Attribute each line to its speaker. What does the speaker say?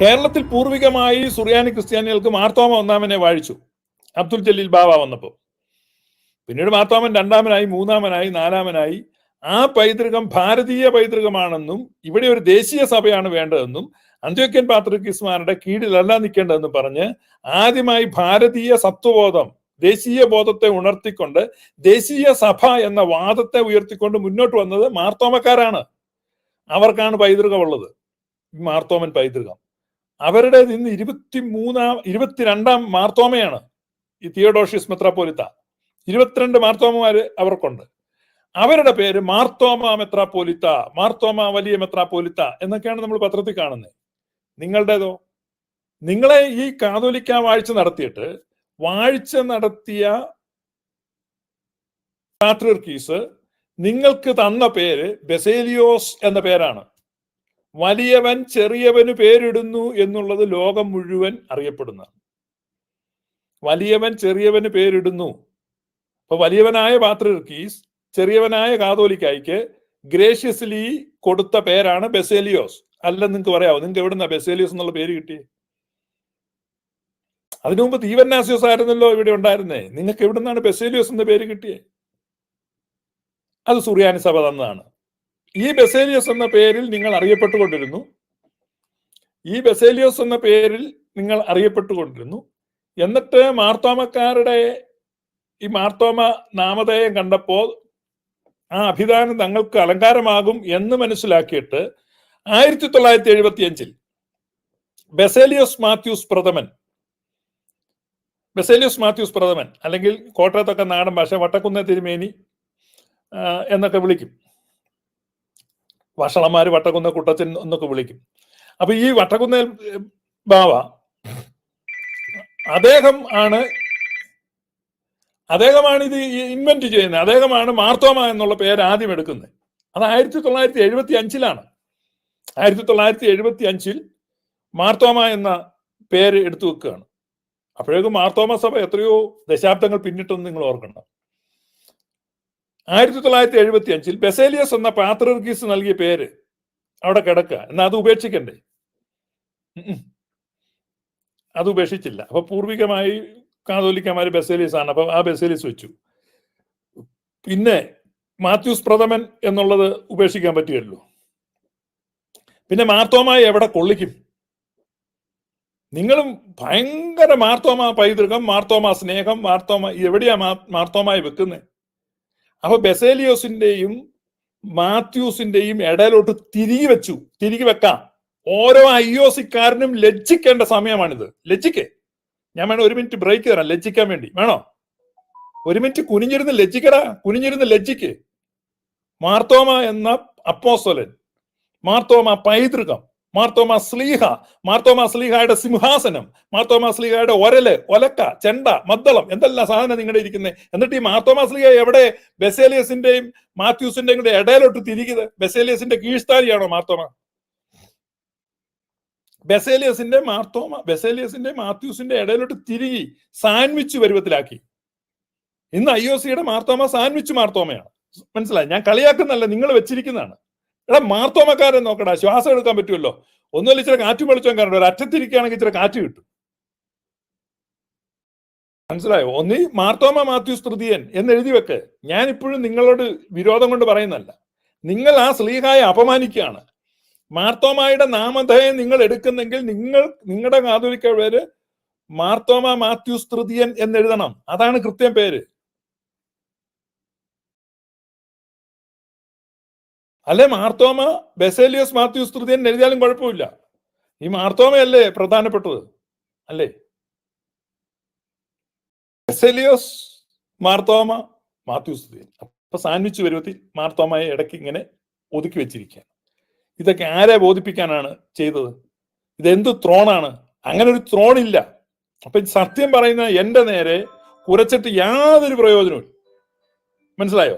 Speaker 1: കേരളത്തിൽ പൂർവികമായി സുറിയാനി ക്രിസ്ത്യാനികൾക്ക് മാർത്തോമ ഒന്നാമനെ വാഴിച്ചു. അബ്ദുൽ ജലീൽ ബാബ വന്നപ്പോൾ. പിന്നീട് മാർത്തോമൻ രണ്ടാമനായി മൂന്നാമനായി നാലാമനായി. ആ പൈതൃകം ഭാരതീയ പൈതൃകമാണെന്നും ഇവിടെ ഒരു ദേശീയ സഭയാണ് വേണ്ടതെന്നും അന്ത്യോക്യൻ പാത്രികിസ്മാരുടെ കീഴിലല്ല നിൽക്കേണ്ടതെന്നും പറഞ്ഞ് ആദ്യമായി ഭാരതീയ സത്വബോധം ദേശീയ ബോധത്തെ ഉണർത്തിക്കൊണ്ട് ദേശീയ സഭ എന്ന വാദത്തെ ഉയർത്തിക്കൊണ്ട് മുന്നോട്ട് വന്നത് മാർത്തോമക്കാരാണ്. അവർക്കാണ് പൈതൃകമുള്ളത്. മാർത്തോമൻ പൈതൃകം. അവരുടെ ഇന്ന് ഇരുപത്തി മൂന്നാം ഇരുപത്തിരണ്ടാം മാർത്തോമയാണ് ഈ തിയോഡോഷ്യസ് മെത്രാപ്പോലിത്ത. ഇരുപത്തിരണ്ട് മാർത്തോമമാര് അവർക്കുണ്ട്. അവരുടെ പേര് മാർത്തോമ മെത്രാപ്പോലിത്ത മാർത്തോമ വലിയ മെത്രാപ്പോലിത്ത എന്നൊക്കെയാണ് നമ്മൾ പത്രത്തിൽ കാണുന്നത്. നിങ്ങളുടേതോ? നിങ്ങളെ ഈ കാതോലിക്ക വാഴ്ച നടത്തിയിട്ട് വാഴ്ച നടത്തിയ പാട്രിയർക്കീസ് നിങ്ങൾക്ക് തന്ന പേര് ബെസേലിയോസ് എന്ന പേരാണ്. വലിയവൻ ചെറിയവന് പേരിടുന്നു എന്നുള്ളത് ലോകം മുഴുവൻ അറിയപ്പെടുന്ന വലിയവൻ ചെറിയവന് പേരിടുന്നു. അപ്പൊ വലിയവനായ പാത്രിയർക്കീസ് ചെറിയവനായ കാതോലിക്കായിക്ക് ഗ്രേഷ്യസ്ലി കൊടുത്ത പേരാണ് ബെസേലിയോസ്. അല്ല നിങ്ങൾക്ക് പറയാമോ നിങ്ങൾക്ക് എവിടുന്ന ബെസേലിയോസ് എന്നുള്ള പേര് കിട്ടി അതിനു മുമ്പ് തീവന്നാസിയോസ് ആയിരുന്നല്ലോ ഇവിടെ ഉണ്ടായിരുന്നേ. നിങ്ങൾക്ക് എവിടുന്നാണ് ബെസേലിയോസ് എന്ന പേര് കിട്ടിയേ? അത് സുറിയാനി സഭ തന്നതാണ്. ഈ ബെസേലിയോസ് എന്ന പേരിൽ നിങ്ങൾ അറിയപ്പെട്ടുകൊണ്ടിരുന്നു. ഈ ബെസേലിയോസ് എന്ന പേരിൽ നിങ്ങൾ അറിയപ്പെട്ടുകൊണ്ടിരുന്നു. എന്നിട്ട് മാർത്തോമക്കാരുടെ ഈ മാർത്തോമ നാമധേയം കണ്ടപ്പോൾ ആ അഭിധാനം തങ്ങൾക്ക് അലങ്കാരമാകും എന്ന് മനസ്സിലാക്കിയിട്ട് ആയിരത്തി തൊള്ളായിരത്തി എഴുപത്തി അഞ്ചിൽ ബെസേലിയോസ് മാത്യൂസ് പ്രഥമൻ ബെസേലിയോസ് മാത്യൂസ് പ്രഥമൻ അല്ലെങ്കിൽ കോട്ടയത്തൊക്കെ നാടൻ ഭാഷ വട്ടക്കുന്ന തിരുമേനി എന്നൊക്കെ വിളിക്കും. വഷളന്മാര് വട്ടകുന്ന കുട്ടച്ചൻ എന്നൊക്കെ വിളിക്കും. അപ്പൊ ഈ വട്ടക്കുന്നേൽ ബാവ അദ്ദേഹം ആണ് അദ്ദേഹമാണ് ഇത് ഇൻവെന്റ് ചെയ്യുന്നത്. അദ്ദേഹമാണ് മാർത്തോമ എന്നുള്ള പേര് ആദ്യം എടുക്കുന്നത്. അത് ആയിരത്തി തൊള്ളായിരത്തി എഴുപത്തി അഞ്ചിലാണ് ആയിരത്തി തൊള്ളായിരത്തി എഴുപത്തി അഞ്ചിൽ മാർത്തോമ എന്ന പേര് എടുത്തു വെക്കുകയാണ്. അപ്പോഴേക്കും മാർത്തോമ സഭ എത്രയോ ദശാബ്ദങ്ങൾ പിന്നിട്ടെന്ന് നിങ്ങൾ ഓർക്കണം. ആയിരത്തി തൊള്ളായിരത്തി എഴുപത്തി അഞ്ചിൽ ബെസേലിയസ് എന്ന പാത്രീസ് നൽകിയ പേര് അവിടെ കിടക്കുക. എന്നാൽ അത് ഉപേക്ഷിക്കണ്ടേ. അത് ഉപേക്ഷിച്ചില്ല. അപ്പൊ പൂർവികമായി കാതോലിക്കന്മാർ ബെസേലിയസ് ആണ് അപ്പൊ ആ ബെസേലിയസ് വെച്ചു. പിന്നെ മാത്യൂസ് പ്രഥമൻ എന്നുള്ളത് ഉപേക്ഷിക്കാൻ പറ്റുകയല്ലോ പിന്നെ മാർത്തോമായി എവിടെ കൊള്ളിക്കും? നിങ്ങളും ഭയങ്കര മാർത്തോമ പൈതൃകം മാർത്തോമ സ്നേഹം മാർത്തോമ എവിടെയാ മാർത്തോമായി വെക്കുന്നത് അപ്പൊ ബെസേലിയോസിന്റെയും മാത്യൂസിന്റെയും ഇടയിലോട്ട് തിരികെ വെച്ചു തിരികെ വെക്കാം. ഓരോ അയ്യോസിക്കാരനും ലജ്ജിക്കേണ്ട സമയമാണിത്. ലജ്ജിക്കേ. ഞാൻ വേണം ഒരു മിനിറ്റ് ബ്രേക്ക് തരാം ലജ്ജിക്കാൻ വേണ്ടി. വേണോ? ഒരു മിനിറ്റ് കുനിഞ്ഞിരുന്ന് ലജ്ജിക്കടാ കുനിഞ്ഞിരുന്ന് ലജ്ജിക്ക്. മാർത്തോമ എന്ന അപ്പോസ്തലൻ മാർത്തോമ പൈതൃകം. മാർത്തോമ സ്ലീഹ മാർത്തോമ സ്ലീഹയുടെ സിംഹാസനം മാർത്തോമ സ്ലീഹയുടെ ഒരൽ ഒലക്ക ചെണ്ട മദ്ദളം എന്തെല്ലാം സാധനം നിങ്ങളുടെ ഇരിക്കുന്നത് എന്നിട്ട് ഈ മാർത്തോമ സ്ലീഹ എവിടെ? ബെസേലിയസിന്റെയും മാത്യൂസിന്റെയും കൂടെ ഇടയിലോട്ട് തിരികുന്നത് ബെസേലിയസിന്റെ കീഴ്സ്ഥാനിയാണോ മാർത്തോമ? ബെസേലിയസിന്റെ മാർത്തോമ ബെസേലിയസിന്റെ മാത്യൂസിന്റെ ഇടയിലോട്ട് തിരികി സാൻവിച്ച് പരുവത്തിലാക്കി. ഇന്ന് ഐ ഒ സിയുടെ മാർത്തോമ സാൻവിച്ച് മാർത്തോമയാണ്. മനസ്സിലായി? ഞാൻ കളിയാക്കുന്നല്ല നിങ്ങൾ വെച്ചിരിക്കുന്നതാണ്. എടാ മാർത്തോമക്കാരെ നോക്കടാ ശ്വാസം എടുക്കാൻ പറ്റുമല്ലോ. ഒന്നുമല്ല ഇച്ചിരി കാറ്റ് വെളിച്ചം കാരണം ഒരു അറ്റത്തിരിക്കുകയാണെങ്കിൽ ഇച്ചിരി കാറ്റ് കിട്ടും. മനസ്സിലായോ? ഒന്നി മാർത്തോമ മാത്യു സ്തൃതിയൻ എന്ന് എഴുതി വെക്ക്. ഞാൻ ഇപ്പോഴും നിങ്ങളോട് വിരോധം കൊണ്ട് പറയുന്നല്ല നിങ്ങൾ ആ സ്ലീഹായെ അപമാനിക്കുകയാണ്. മാർത്തോമായുടെ നാമധേയം നിങ്ങൾ എടുക്കുന്നെങ്കിൽ നിങ്ങൾ നിങ്ങളുടെ കാതോലിക്ക പേര് മാർത്തോമ മാത്യു സ്തൃതിയൻ എന്ന് എഴുതണം അതാണ് കൃത്യം പേര്. അല്ലെ മാർത്തോമ? ബെസേലിയസ് മാത്യൂസ് തൃതീയൻ എഴുതിയാലും കുഴപ്പമില്ല. ഈ മാർത്തോമയല്ലേ പ്രധാനപ്പെട്ടത്? അല്ലേ? ബെസേലിയോസ് മാർത്തോമ മാത്യൂസ് തൃതീയൻ അപ്പൊ സാൻവിച്ച് പരുവത്തിൽ മാർത്തോമയെ ഇടയ്ക്ക് ഇങ്ങനെ ഒതുക്കി വെച്ചിരിക്കുകയാണ്. ഇതൊക്കെ ആരെ ബോധിപ്പിക്കാനാണ് ചെയ്തത്? ഇതെന്ത് ത്രോണാണ്? അങ്ങനെ ഒരു ത്രോണില്ല. അപ്പൊ സത്യം പറയുന്ന എന്റെ നേരെ കുരച്ചിട്ട് യാതൊരു പ്രയോജനവും മനസ്സിലായോ?